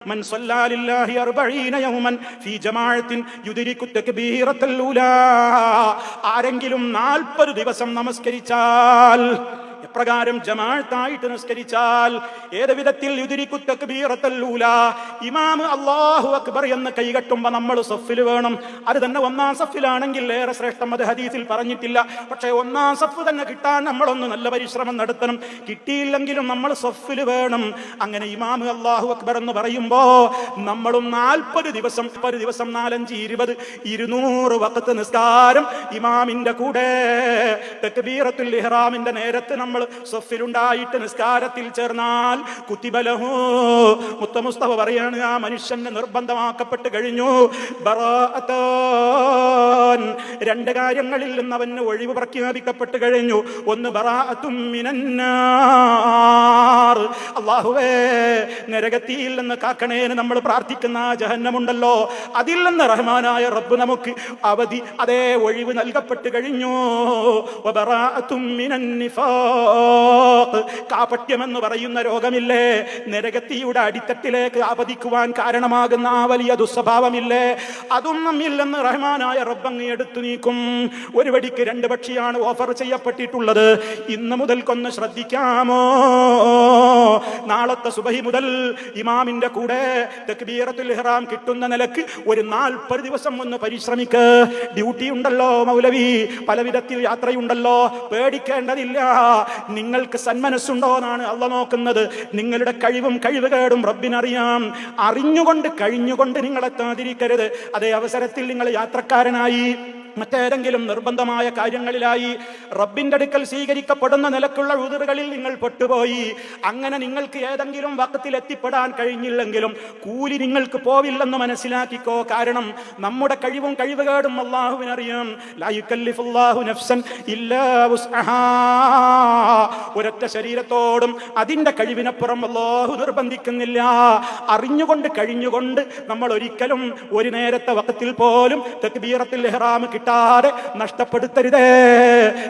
من صلى لله أربعين يوما في جماعة يدرك التكبيرة الأولى ആരെങ്കിലും നാൽപ്പത് ദിവസം നമസ്കരിച്ചാൽ എപ്രകാരം ജമാഴത്തായിട്ട് നിസ്കരിച്ചാൽ ഏത് വിധത്തിൽ യുതിരിക്കുത്തക്ബീറത്തല്ലൂല ഇമാം അല്ലാഹു അക്ബർ എന്ന് കൈകട്ടുമ്പോ നമ്മൾ സഫിൽ വേണം. അത് തന്നെ ഒന്നാം സഫിലാണെങ്കിൽ ഏറെ ശ്രേഷ്ഠം അത് ഹദീസിൽ പറഞ്ഞിട്ടില്ല. പക്ഷേ ഒന്നാം സഫ് തന്നെ കിട്ടാൻ നമ്മളൊന്ന് നല്ല പരിശ്രമം നടത്തണം. കിട്ടിയില്ലെങ്കിലും നമ്മൾ സഫിൽ വേണം. അങ്ങനെ ഇമാം അള്ളാഹു അക്ബർ എന്ന് പറയുമ്പോ നമ്മളും നാൽപ്പത് ദിവസം ഒരു ദിവസം നാലഞ്ച് ഇരുപത് ഇരുന്നൂറ് വക്കത്ത് നിസ്കാരം ഇമാമിന്റെ കൂടെ. ഇഹ്റാമിന്റെ നേരത്ത് നമ്മൾ സഫിലുണ്ടായിട്ട് നിസ്കാരത്തിൽ ചേർന്നാൽ കുത്തിബലഹോ. മുത്തമുസ്തവ പറയാണ് ആ മനുഷ്യന് നിർബന്ധമാക്കപ്പെട്ട് കഴിഞ്ഞു. രണ്ട് കാര്യങ്ങളിൽ നിന്ന് അവന് ഒഴിവ് പ്രഖ്യാപിക്കപ്പെട്ട് കഴിഞ്ഞു. ഒന്ന് ബറാഅത്തും അള്ളാഹുവേ നരകത്തിയിൽ നിന്ന് കാക്കണേന് നമ്മൾ പ്രാർത്ഥിക്കുന്ന ജഹന്നമുണ്ടല്ലോ. അതിൽ നിന്ന് റഹ്മാനായ റബ്ബ് നമുക്ക് അവധി അതേ ഒഴിവ് നൽകപ്പെട്ട് കഴിഞ്ഞു. നിഫാഖ്. കാപട്യമെന്ന് പറയുന്ന രോഗമില്ലേ? നരകത്തിയുടെ അടിത്തട്ടിലേക്ക് ആപതിക്കുവാൻ കാരണമാകുന്ന ആ വലിയ ദുസ്വഭാവമില്ലേ? അതൊന്നും ഇല്ലെന്ന് റഹ്മാനായ റബ്ബങ്ങ് എടുത്തു നീക്കും. ഒരു വടിക്ക് രണ്ട് പക്ഷിയാണ് ഓഫർ ചെയ്യപ്പെട്ടിട്ടുള്ളത്. ഇന്ന് മുതൽക്കൊന്ന് ശ്രദ്ധിക്കാമോ? നാളത്തെ സുബഹി മുതൽ ഇമാമിന്റെ കൂടെ തക്ബീറത്തുൽ ഇഹ്റാം കിട്ടുന്ന നിലയ്ക്ക് ഒരു നാൽപ്പത് ദിവസം ഒന്ന് പരിശ്രമിക്ക്. ഡ്യൂട്ടി ഉണ്ടല്ലോ മൗലവി. പലവിധത്തിൽ യാത്രയുണ്ടല്ലോ. പേടിക്കേണ്ടതില്ല. നിങ്ങൾക്ക് സന്മനസ്സുണ്ടോ എന്നാണ് അല്ല നോക്കുന്നത്. നിങ്ങളുടെ കഴിവും കഴിവുകേടും റബ്ബിനറിയാം. അറിഞ്ഞുകൊണ്ട് കഴിഞ്ഞുകൊണ്ട് നിങ്ങളെത്താതിരിക്കരുത് അതേ അവസരത്തിൽ നിങ്ങൾ യാത്രക്കാരനായി. മറ്റേതെങ്കിലും നിർബന്ധമായ കാര്യങ്ങളിലായി റബ്ബിന്റെ അടുക്കൽ സ്വീകരിക്കപ്പെടുന്ന നിലക്കുള്ള ഉതിറുകളിൽ നിങ്ങൾ പെട്ടുപോയി. അങ്ങനെ നിങ്ങൾക്ക് ഏതെങ്കിലും വക്കത്തിൽ എത്തിപ്പെടാൻ കഴിഞ്ഞില്ലെങ്കിലും കൂലി നിങ്ങൾക്ക് പോവില്ലെന്ന് മനസ്സിലാക്കിക്കോ. കാരണം നമ്മുടെ കഴിവും കഴിവുകേടും അള്ളാഹുവിനറിയാം. ഒരൊറ്റ ശരീരത്തോടും അതിന്റെ കഴിവിനപ്പുറം അള്ളാഹു നിർബന്ധിക്കുന്നില്ല. അറിഞ്ഞുകൊണ്ട് കഴിഞ്ഞുകൊണ്ട് നമ്മൾ ഒരിക്കലും ഒരു നേരത്തെ വക്കത്തിൽ പോലും തക്ബീറത്തിൽ ഇഹ്റാം കിട്ടാതെ നഷ്ടപ്പെടുത്തരുതേ.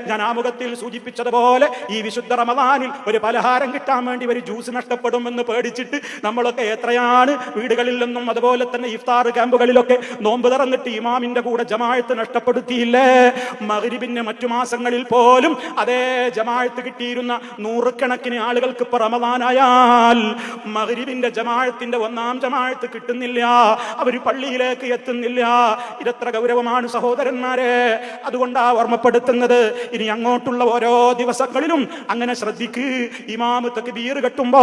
ഞാൻ ആമുഖത്തിൽ സൂചിപ്പിച്ചതുപോലെ ഈ വിശുദ്ധ റമദാനിൽ ഒരു പലഹാരം കിട്ടാൻ വേണ്ടി ഒരു ജ്യൂസ് നഷ്ടപ്പെടുമെന്ന് പേടിച്ചിട്ട് നമ്മളൊക്കെ എത്രയാണ് വീടുകളിൽ നിന്നും അതുപോലെ തന്നെ ഇഫ്താർ ക്യാമ്പുകളിലൊക്കെ നോമ്പ് തുറന്നിട്ട് ഇമാമിന്റെ കൂടെ ജമാഅത്ത് നഷ്ടപ്പെടുത്തിയില്ലേ? മകരിബിന് മറ്റു മാസങ്ങളിൽ പോലും അതേ ജമാഅത്ത് കിട്ടിയിരുന്ന നൂറുകണക്കിന് ആളുകൾക്ക് ഇപ്പൊ റമദാനായാൽ മഗ്രിബിന്റെ ജമാഅത്തിന്റെ ഒന്നാം ജമാഅത്ത് കിട്ടുന്നില്ല അവർ പള്ളിയിലേക്ക് എത്തുന്നില്ല. ഇതെത്ര ഗൗരവമാണ് സഹോദരന്മാരെ അതുകൊണ്ടാ ഓർമ്മപ്പെടുത്തുന്നത്. ഇനി അങ്ങോട്ടുള്ള ഓരോ ദിവസങ്ങളിലും അങ്ങനെ ശ്രദ്ധിക്ക്. ഇമാമ് തക്ബീർ കെട്ടുമ്പോ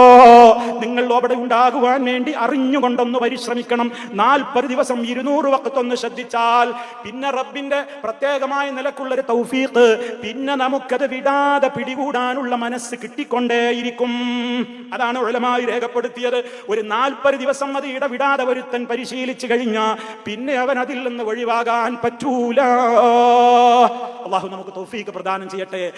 നിങ്ങൾ അവിടെ ഉണ്ടാകുവാൻ വേണ്ടി അറിഞ്ഞുകൊണ്ടൊന്ന് പരിശ്രമിക്കണം. നാൽപ്പത് ദിവസം ഇരുന്നൂറ് വക്കത്തൊന്ന് ശ്രദ്ധിച്ചാൽ പിന്നെ റബ്ബിന്റെ പ്രത്യേകമായ നിലക്കുള്ള ഒരു തൗഫീഖ്. പിന്നെ നമുക്കത് വിടാതെ പിടികൂടാനുള്ള മനസ്സ് കിട്ടിക്കൊണ്ടേയിരിക്കും. അതാണ് ഉളമായി രേഖപ്പെടുത്തിയത്. ഒരു നാൽപ്പത് ദിവസം അത് ഇടവിടാതെ ഒരുത്തൻ പരിശീലിച്ചു കഴിഞ്ഞാൽ പിന്നെ അവൻ അതിൽ നിന്ന് ഒഴിവാകാൻ പറ്റൂല. അള്ളാഹു നമുക്ക് തൗഫീഖ് പ്രദാനം ചെയ്യട്ടെ.